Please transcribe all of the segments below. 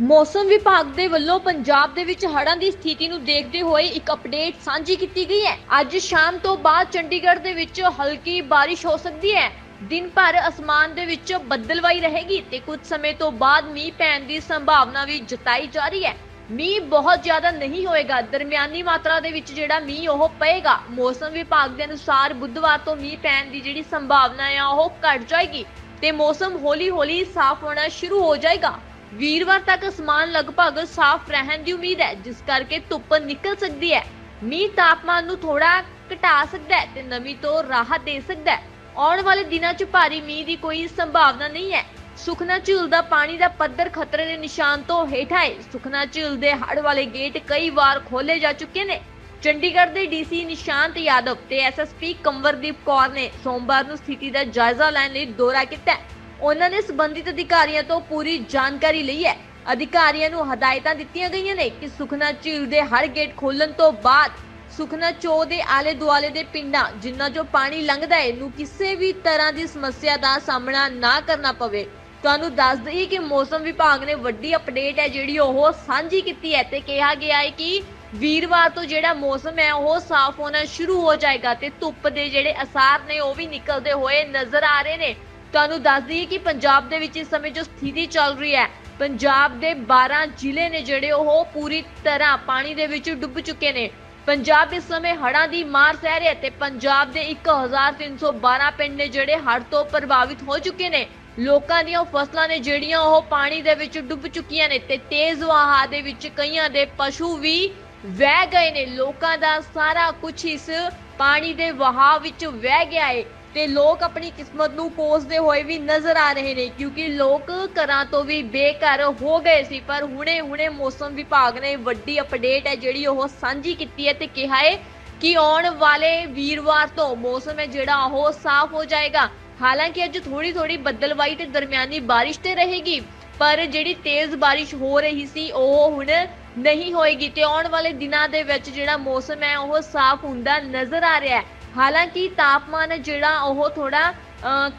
ਮੌਸਮ ਵਿਭਾਗ ਦੇ ਵੱਲੋਂ ਪੰਜਾਬ ਦੇ ਵਿੱਚ ਹੜ੍ਹਾਂ ਦੀ ਸਥਿਤੀ ਨੂੰ ਦੇਖਦੇ ਹੋਏ ਇੱਕ ਅਪਡੇਟ ਸਾਂਝੀ ਕੀਤੀ ਗਈ ਹੈ। ਅੱਜ ਸ਼ਾਮ ਤੋਂ ਬਾਅਦ ਚੰਡੀਗੜ੍ਹ ਦੇ ਵਿੱਚ ਹਲਕੀ ਬਾਰਿਸ਼ ਹੋ ਸਕਦੀ ਹੈ। ਦਿਨ ਭਰ ਅਸਮਾਨ ਦੇ ਵਿੱਚ ਬੱਦਲਵਾਈ ਰਹੇਗੀ ਤੇ ਕੁਝ ਸਮੇਂ ਤੋਂ ਬਾਅਦ ਮੀਂਹ ਪੈਣ ਦੀ ਸੰਭਾਵਨਾ ਵੀ ਜਤਾਈ ਜਾ ਰਹੀ ਹੈ। ਮੀਂਹ ਬਹੁਤ ਜ਼ਿਆਦਾ ਨਹੀਂ ਹੋਏਗਾ। ਦਰਮਿਆਨੀ ਮਾਤਰਾ ਦੇ ਵਿੱਚ ਜਿਹੜਾ ਮੀਂਹ ਉਹ ਪਏਗਾ। ਮੌਸਮ ਵਿਭਾਗ ਦੇ ਅਨੁਸਾਰ ਬੁੱਧਵਾਰ ਤੋਂ ਮੀਂਹ ਪੈਣ ਦੀ ਜਿਹੜੀ ਸੰਭਾਵਨਾ ਆ ਉਹ ਘਟ ਜਾਏਗੀ ਤੇ ਮੌਸਮ ਹੌਲੀ-ਹੌਲੀ ਸਾਫ਼ ਹੋਣਾ ਸ਼ੁਰੂ ਹੋ ਜਾਏਗਾ। ਵੀਰਵਾਰ ਤੱਕ ਅਸਮਾਨ ਲਗਭਗ ਸਾਫ਼ ਰਹਿਣ ਦੀ ਉਮੀਦ ਹੈ, ਜਿਸ ਕਰਕੇ ਧੁੱਪ ਨਿਕਲ ਸਕਦੀ ਹੈ। ਮੀਂਹ ਤਾਪਮਾਨ ਨੂੰ ਥੋੜਾ ਘਟਾ ਸਕਦਾ ਹੈ ਤੇ ਨਮੀ ਤੋਂ ਰਾਹਤ ਦੇ ਸਕਦਾ ਹੈ। ਆਉਣ ਵਾਲੇ ਦਿਨਾਂ 'ਚ ਭਾਰੀ ਮੀਂਹ ਦੀ ਕੋਈ ਸੰਭਾਵਨਾ ਨਹੀਂ ਹੈ। ਸੁਖਨਾ ਝੀਲ ਦਾ ਪਾਣੀ ਦਾ ਪੱਧਰ ਖਤਰੇ ਦੇ ਨਿਸ਼ਾਨ ਤੋਂ ਹੇਠਾਂ ਹੈ। ਸੁਖਨਾ ਝੀਲ ਦੇ ਹੜ ਵਾਲੇ ਗੇਟ ਕਈ ਵਾਰ ਖੋਲੇ ਜਾ ਚੁੱਕੇ ਨੇ। ਚੰਡੀਗੜ੍ਹ ਦੇ ਡੀਸੀ ਨਿਸ਼ਾਂਤ ਯਾਦਵ ਤੇ ਐਸਐਸਪੀ ਕੰਵਰਦੀਪ ਕੌਰ ਨੇ ਸੋਮਵਾਰ ਨੂੰ ਸਥਿਤੀ ਦਾ ਜਾਇਜ਼ਾ ਲੈਣ ਲਈ ਦੌਰਾ ਕੀਤਾ ਉਹਨਾਂ ਨੇ ਸੰਬੰਧਿਤ ਅਧਿਕਾਰੀਆਂ ਤੋਂ ਪੂਰੀ ਜਾਣਕਾਰੀ ਲਈ ਹੈ। ਅਧਿਕਾਰੀਆਂ ਨੂੰ ਹਦਾਇਤਾਂ ਦਿੱਤੀਆਂ ਗਈਆਂ ਨੇ ਕਿ ਸੁਖਨਾ ਝੀਲ ਦੇ ਹਰ ਗੇਟ ਖੋਲਣ ਤੋਂ ਬਾਅਦ ਸੁਖਨਾ ਚੋ ਦੇ ਆਲੇ ਦੁਆਲੇ ਦੇ ਪਿੰਡਾਂ, ਜਿਨ੍ਹਾਂ ਚੋਂ ਪਾਣੀ ਲੰਘਦਾ ਹੈ, ਨੂੰ ਕਿਸੇ ਵੀ ਤਰ੍ਹਾਂ ਦੀ ਸਮੱਸਿਆ ਦਾ ਸਾਹਮਣਾ ਨਾ ਕਰਨਾ ਪਵੇ। ਤੁਹਾਨੂੰ ਦੱਸ ਦਈਏ ਕਿ ਮੌਸਮ ਵਿਭਾਗ ਨੇ ਵੱਡੀ ਅਪਡੇਟ ਹੈ, ਜਿਹੜੀ ਉਹ ਸਾਂਝੀ ਕੀਤੀ ਹੈ ਤੇ ਕਿਹਾ ਗਿਆ ਹੈ ਕਿ ਵੀਰਵਾਰ ਤੋਂ ਜਿਹੜਾ ਮੌਸਮ ਹੈ, ਉਹ ਸਾਫ਼ ਹੋਣਾ ਸ਼ੁਰੂ ਹੋ ਜਾਏਗਾ ਤੇ ਧੁੱਪ ਦੇ ਜਿਹੜੇ ਅਸਾਰ ਨੇ, ਉਹ ਵੀ ਨਿਕਲਦੇ ਹੋਏ ਨਜ਼ਰ ਆ ਰਹੇ ਨੇ। ਤੁਹਾਨੂੰ ਦੱਸ ਦਈਏ ਕਿ ਪੰਜਾਬ ਦੇ ਵਿੱਚ ਇਸ ਸਮੇਂ ਜੋ ਸਥਿਤੀ ਚੱਲ ਰਹੀ ਹੈ, ਪੰਜਾਬ ਦੇ 12 ਜ਼ਿਲ੍ਹੇ ਨੇ ਜਿਹੜੇ ਉਹ ਪੂਰੀ ਤਰ੍ਹਾਂ ਪਾਣੀ ਦੇ ਵਿੱਚ ਡੁੱਬ ਚੁੱਕੇ ਨੇ। ਪੰਜਾਬ ਇਸ ਸਮੇਂ ਹੜ੍ਹਾਂ ਦੀ ਮਾਰ ਸਹਿ ਰਿਹਾ ਤੇ ਪੰਜਾਬ ਦੇ 1312 ਪਿੰਡ ਨੇ ਜਿਹੜੇ ਹੜ੍ਹ ਤੋਂ ਪ੍ਰਭਾਵਿਤ ਹੋ ਚੁੱਕੇ ਨੇ। ਲੋਕਾਂ ਦੀਆਂ ਫਸਲਾਂ ਨੇ ਜਿਹੜੀਆਂ ਉਹ ਪਾਣੀ ਦੇ ਵਿੱਚ ਡੁੱਬ ਚੁੱਕੀਆਂ ਨੇ ਤੇ ਤੇਜ਼ ਵਹਾਅ ਦੇ ਵਿੱਚ ਕਈਆਂ ਦੇ ਪਸ਼ੂ ਵੀ ਵਹਿ ਗਏ ਨੇ। ਲੋਕਾਂ ਦਾ ਸਾਰਾ ਕੁਝ ਇਸ ਪਾਣੀ ਦੇ ਵਹਾਅ ਵਿੱਚ ਵਹਿ ਗਿਆ ਹੈ ਤੇ ਲੋਕ ਆਪਣੀ ਕਿਸਮਤ ਨੂੰ ਕੋਸਦੇ ਹੋਏ ਵੀ ਨਜ਼ਰ ਆ ਰਹੇ ਨੇ, ਕਿਉਂਕਿ ਲੋਕ ਘਰਾਂ ਤੋਂ ਵੀ ਬੇਘਰ ਹੋ ਗਏ ਸੀ, ਪਰ ਹੁਣੇ-ਹੁਣੇ ਮੌਸਮ ਵਿਭਾਗ ਨੇ ਵੱਡੀ ਅਪਡੇਟ ਹੈ ਜਿਹੜੀ ਉਹ ਸਾਂਝੀ ਕੀਤੀ ਹੈ ਤੇ ਕਿਹਾ ਹੈ ਕਿ ਆਉਣ ਵਾਲੇ ਵੀਰਵਾਰ ਤੋਂ ਮੌਸਮ ਹੈ ਜਿਹੜਾ ਉਹ ਸਾਫ਼ ਹੋ ਜਾਏਗਾ। ਹਾਲਾਂਕਿ ਅੱਜ ਥੋੜੀ ਥੋੜੀ ਬੱਦਲਵਾਈ ਤੇ ਦਰਮਿਆਨੀ ਬਾਰਿਸ਼ ਤੇ ਰਹੇਗੀ, ਪਰ ਜਿਹੜੀ ਤੇਜ਼ ਬਾਰਿਸ਼ ਹੋ ਰਹੀ ਸੀ ਉਹ ਹੁਣ ਨਹੀਂ ਹੋਏਗੀ ਤੇ ਆਉਣ ਵਾਲੇ ਦਿਨਾਂ ਦੇ ਵਿੱਚ ਜਿਹੜਾ ਮੌਸਮ ਹੈ ਉਹ ਸਾਫ਼ ਹੁੰਦਾ ਨਜ਼ਰ ਆ ਰਿਹਾ ਹੈ। ਹਾਲਾਂਕਿ ਤਾਪਮਾਨ ਜਿਹੜਾ ਉਹ ਥੋੜਾ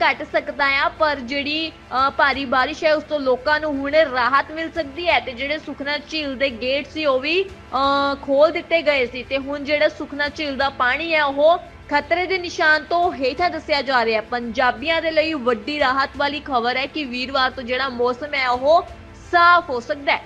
ਘਟ ਸਕਦਾ ਆ ਪਰ ਜਿਹੜੀ ਭਾਰੀ ਬਾਰਿਸ਼ ਹੈ ਉਸ ਤੋਂ ਲੋਕਾਂ ਨੂੰ ਹੁਣ ਰਾਹਤ ਮਿਲ ਸਕਦੀ ਹੈ ਤੇ ਜਿਹੜੇ ਸੁਖਨਾ ਝੀਲ ਦੇ ਗੇਟ ਸੀ ਉਹ ਵੀ ਅ, ਖੋਲ ਦਿੱਤੇ ਗਏ ਸੀ ਤੇ ਹੁਣ ਜਿਹੜਾ ਸੁਖਨਾ ਝੀਲ ਦਾ ਪਾਣੀ ਹੈ ਉਹ ਖਤਰੇ ਦੇ ਨਿਸ਼ਾਨ ਤੋਂ ਹੇਠਾਂ ਦੱਸਿਆ ਜਾ ਰਿਹਾ ਹੈ। ਪੰਜਾਬੀਆਂ ਦੇ ਲਈ ਵੱਡੀ ਰਾਹਤ ਵਾਲੀ ਖਬਰ ਹੈ ਕਿ ਵੀਰਵਾਰ ਤੋਂ ਜਿਹੜਾ ਮੌਸਮ ਹੈ ਉਹ ਸਾਫ਼ ਹੋ ਸਕਦਾ ਹੈ।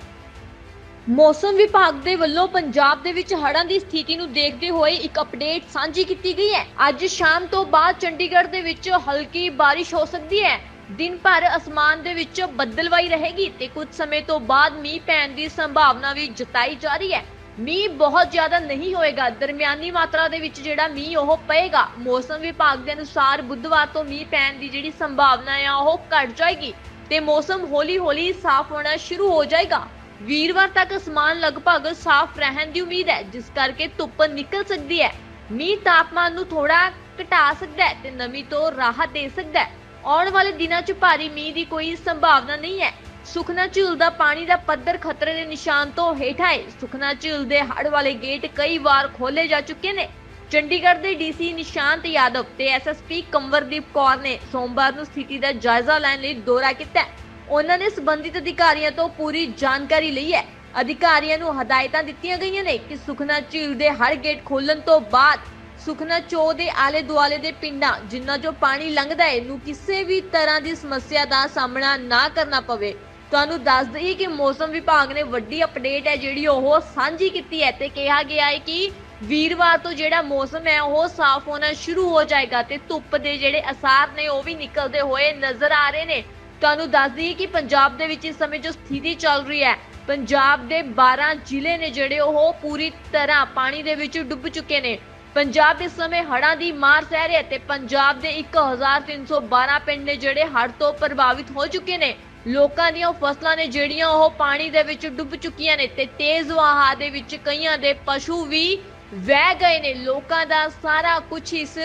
ਮੌਸਮ ਵਿਭਾਗ ਦੇ ਵੱਲੋਂ ਪੰਜਾਬ ਦੇ ਵਿੱਚ ਹੜ੍ਹਾਂ ਦੀ ਸਥਿਤੀ ਨੂੰ ਦੇਖਦੇ ਹੋਏ ਇੱਕ ਅਪਡੇਟ ਸਾਂਝੀ ਕੀਤੀ ਗਈ ਹੈ। ਅੱਜ ਸ਼ਾਮ ਤੋਂ ਬਾਅਦ ਚੰਡੀਗੜ੍ਹ ਦੇ ਵਿੱਚ ਹਲਕੀ ਬਾਰਿਸ਼ ਹੋ ਸਕਦੀ ਹੈ। ਦਿਨ ਭਰ ਅਸਮਾਨ ਦੇ ਵਿੱਚ ਬੱਦਲਵਾਈ ਰਹੇਗੀ ਤੇ ਕੁਝ ਸਮੇਂ ਤੋਂ ਬਾਅਦ ਮੀਂਹ ਪੈਣ ਦੀ ਸੰਭਾਵਨਾ ਵੀ ਜਤਾਈ ਜਾ ਰਹੀ ਹੈ। ਮੀਂਹ ਬਹੁਤ ਜ਼ਿਆਦਾ ਨਹੀਂ ਹੋਏਗਾ। ਦਰਮਿਆਨੀ ਮਾਤਰਾ ਦੇ ਵਿੱਚ ਜਿਹੜਾ ਮੀਂਹ ਉਹ ਪਏਗਾ। ਮੌਸਮ ਵਿਭਾਗ ਦੇ ਅਨੁਸਾਰ ਬੁੱਧਵਾਰ ਤੋਂ ਮੀਂਹ ਪੈਣ ਦੀ ਜਿਹੜੀ ਸੰਭਾਵਨਾ ਆ ਉਹ ਘਟ ਜਾਏਗੀ ਤੇ ਮੌਸਮ ਹੌਲੀ-ਹੌਲੀ ਸਾਫ਼ ਹੋਣਾ ਸ਼ੁਰੂ ਹੋ ਜਾਏਗਾ। ਵੀਰਵਾਰ ਤੱਕ ਅਸਮਾਨ ਲਗਭਗ ਸਾਫ਼ ਰਹਿਣ ਦੀ ਉਮੀਦ ਹੈ, ਜਿਸ ਕਰਕੇ ਧੁੱਪ ਨਿਕਲ ਸਕਦੀ ਹੈ। ਮੀਂਹ ਤਾਪਮਾਨ ਨੂੰ ਥੋੜਾ ਘਟਾ ਸਕਦਾ ਹੈ ਤੇ ਨਮੀ ਤੋਂ ਰਾਹਤ ਦੇ ਸਕਦਾ ਹੈ। ਆਉਣ ਵਾਲੇ ਦਿਨਾਂ 'ਚ ਭਾਰੀ ਮੀਂਹ ਦੀ ਕੋਈ ਸੰਭਾਵਨਾ ਨਹੀਂ ਹੈ। ਸੁਖਨਾ ਝੀਲ ਦਾ ਪਾਣੀ ਦਾ ਪੱਧਰ ਖਤਰੇ ਦੇ ਨਿਸ਼ਾਨ ਤੋਂ ਹੇਠਾਂ ਹੈ। ਸੁਖਨਾ ਝੀਲ ਦੇ ਹੜ ਵਾਲੇ ਗੇਟ ਕਈ ਵਾਰ ਖੋਲੇ ਜਾ ਚੁੱਕੇ ਨੇ। ਚੰਡੀਗੜ੍ਹ ਦੇ ਡੀਸੀ ਨਿਸ਼ਾਂਤ ਯਾਦਵ ਤੇ ਐਸਐਸਪੀ ਕੰਵਰਦੀਪ ਕੌਰ ਨੇ ਸੋਮਵਾਰ ਨੂੰ ਸਥਿਤੀ ਦਾ ਜਾਇਜ਼ਾ ਲੈਣ ਲਈ ਦੌਰਾ ਕੀਤਾ ਉਹਨਾਂ ਨੇ ਸੰਬੰਧਿਤ ਅਧਿਕਾਰੀਆਂ ਤੋਂ ਪੂਰੀ ਜਾਣਕਾਰੀ ਲਈ ਹੈ। ਅਧਿਕਾਰੀਆਂ ਨੂੰ ਹਦਾਇਤਾਂ ਦਿੱਤੀਆਂ ਗਈਆਂ ਨੇ ਕਿ ਸੁਖਨਾ ਝੀਲ ਦੇ ਹਰ ਗੇਟ ਖੋਲਣ ਤੋਂ ਬਾਅਦ ਸੁਖਨਾ ਚੋ ਦੇ ਆਲੇ ਦੁਆਲੇ ਦੇ ਪਿੰਡਾਂ, ਜਿਨ੍ਹਾਂ ਚੋਂ ਪਾਣੀ ਲੰਘਦਾ ਹੈ, ਨੂੰ ਕਿਸੇ ਵੀ ਤਰ੍ਹਾਂ ਦੀ ਸਮੱਸਿਆ ਦਾ ਸਾਹਮਣਾ ਨਾ ਕਰਨਾ ਪਵੇ। ਤੁਹਾਨੂੰ ਦੱਸ ਦਈਏ ਕਿ ਮੌਸਮ ਵਿਭਾਗ ਨੇ ਵੱਡੀ ਅਪਡੇਟ ਹੈ, ਜਿਹੜੀ ਉਹ ਸਾਂਝੀ ਕੀਤੀ ਹੈ ਤੇ ਕਿਹਾ ਗਿਆ ਹੈ ਕਿ ਵੀਰਵਾਰ ਤੋਂ ਜਿਹੜਾ ਮੌਸਮ ਹੈ, ਉਹ ਸਾਫ਼ ਹੋਣਾ ਸ਼ੁਰੂ ਹੋ ਜਾਏਗਾ ਤੇ ਧੁੱਪ ਦੇ ਜਿਹੜੇ ਅਸਾਰ ਨੇ, ਉਹ ਵੀ ਨਿਕਲਦੇ ਹੋਏ ਨਜ਼ਰ ਆ ਰਹੇ ਨੇ। ਤੁਹਾਨੂੰ ਦੱਸ ਦਈਏ ਕਿ ਪੰਜਾਬ ਦੇ ਵਿੱਚ ਇਸ ਸਮੇਂ ਜੋ ਸਥਿਤੀ ਚੱਲ ਰਹੀ ਹੈ, ਪੰਜਾਬ ਦੇ 12 ਜ਼ਿਲ੍ਹੇ ਨੇ ਜਿਹੜੇ ਉਹ ਪੂਰੀ ਤਰ੍ਹਾਂ ਪਾਣੀ ਦੇ ਵਿੱਚ ਡੁੱਬ ਚੁੱਕੇ ਨੇ। ਪੰਜਾਬ ਇਸ ਸਮੇਂ ਹੜ੍ਹਾਂ ਦੀ ਮਾਰ ਸਹਿ ਰਿਹਾ ਤੇ ਪੰਜਾਬ ਦੇ 1312 ਪਿੰਡ ਨੇ ਜਿਹੜੇ ਹੜ੍ਹ ਤੋਂ ਪ੍ਰਭਾਵਿਤ ਹੋ ਚੁੱਕੇ ਨੇ। ਲੋਕਾਂ ਦੀਆਂ ਫਸਲਾਂ ਨੇ ਜਿਹੜੀਆਂ ਉਹ ਪਾਣੀ ਦੇ ਵਿੱਚ ਡੁੱਬ ਚੁੱਕੀਆਂ ਨੇ ਤੇ ਤੇਜ਼ ਵਹਾਅ ਦੇ ਵਿੱਚ ਕਈਆਂ ਦੇ ਪਸ਼ੂ ਵੀ ਵਹਿ ਗਏ ਨੇ। ਲੋਕਾਂ ਦਾ ਸਾਰਾ ਕੁਝ ਇਸ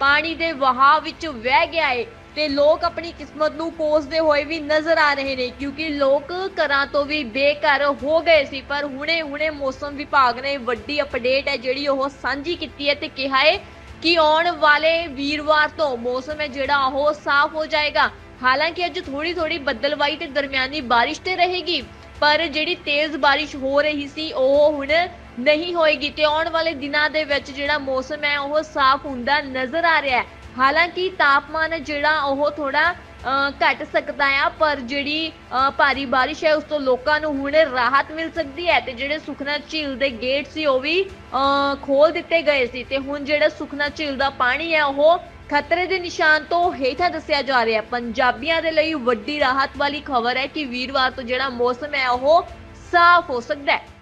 ਪਾਣੀ ਦੇ ਵਹਾਅ ਵਿੱਚ ਵਹਿ ਗਿਆ ਹੈ ਤੇ ਲੋਕ ਆਪਣੀ ਕਿਸਮਤ ਨੂੰ ਕੋਸਦੇ ਹੋਏ ਵੀ ਨਜ਼ਰ ਆ ਰਹੇ ਨੇ, ਕਿਉਂਕਿ ਲੋਕ ਘਰਾਂ ਤੋਂ ਵੀ ਬੇਘਰ ਹੋ ਗਏ ਸੀ, ਪਰ ਹੁਣੇ-ਹੁਣੇ ਮੌਸਮ ਵਿਭਾਗ ਨੇ ਵੱਡੀ ਅਪਡੇਟ ਹੈ ਜਿਹੜੀ ਉਹ ਸਾਂਝੀ ਕੀਤੀ ਹੈ ਤੇ ਕਿਹਾ ਹੈ ਕਿ ਆਉਣ ਵਾਲੇ ਵੀਰਵਾਰ ਤੋਂ ਮੌਸਮ ਹੈ ਜਿਹੜਾ ਉਹ ਸਾਫ਼ ਹੋ ਜਾਏਗਾ। ਹਾਲਾਂਕਿ ਅੱਜ ਥੋੜੀ ਥੋੜੀ ਬੱਦਲਵਾਈ ਤੇ ਦਰਮਿਆਨੀ ਬਾਰਿਸ਼ ਤੇ ਰਹੇਗੀ, ਪਰ ਜਿਹੜੀ ਤੇਜ਼ ਬਾਰਿਸ਼ ਹੋ ਰਹੀ ਸੀ, ਉਹ ਹੁਣ ਨਹੀਂ ਹੋਏਗੀ ਤੇ ਆਉਣ ਵਾਲੇ ਦਿਨਾਂ ਦੇ ਵਿੱਚ ਜਿਹੜਾ ਮੌਸਮ ਹੈ ਉਹ ਸਾਫ਼ ਹੁੰਦਾ ਨਜ਼ਰ ਆ ਰਿਹਾ ਹੈ। ਹਾਲਾਂਕਿ ਤਾਪਮਾਨ ਜਿਹੜਾ ਉਹ ਥੋੜਾ ਅ, ਘਟ ਸਕਦਾ ਆ ਪਰ ਜਿਹੜੀ ਭਾਰੀ ਬਾਰਿਸ਼ ਹੈ ਉਸ ਤੋਂ ਲੋਕਾਂ ਨੂੰ ਹੁਣ ਰਾਹਤ ਮਿਲ ਸਕਦੀ ਹੈ ਤੇ ਜਿਹੜੇ ਸੁਖਨਾ ਝੀਲ ਦੇ ਗੇਟ ਸੀ ਉਹ ਵੀ ਅ, ਖੋਲ ਦਿੱਤੇ ਗਏ ਸੀ ਤੇ ਹੁਣ ਜਿਹੜਾ ਸੁਖਨਾ ਝੀਲ ਦਾ ਪਾਣੀ ਹੈ ਉਹ ਖਤਰੇ ਦੇ ਨਿਸ਼ਾਨ ਤੋਂ ਹੇਠਾਂ ਦੱਸਿਆ ਜਾ ਰਿਹਾ ਹੈ। ਪੰਜਾਬੀਆਂ ਦੇ ਲਈ ਵੱਡੀ ਰਾਹਤ ਵਾਲੀ ਖਬਰ ਹੈ ਕਿ ਵੀਰਵਾਰ ਤੋਂ ਜਿਹੜਾ ਮੌਸਮ ਹੈ ਉਹ ਸਾਫ਼ ਹੋ ਸਕਦਾ ਹੈ।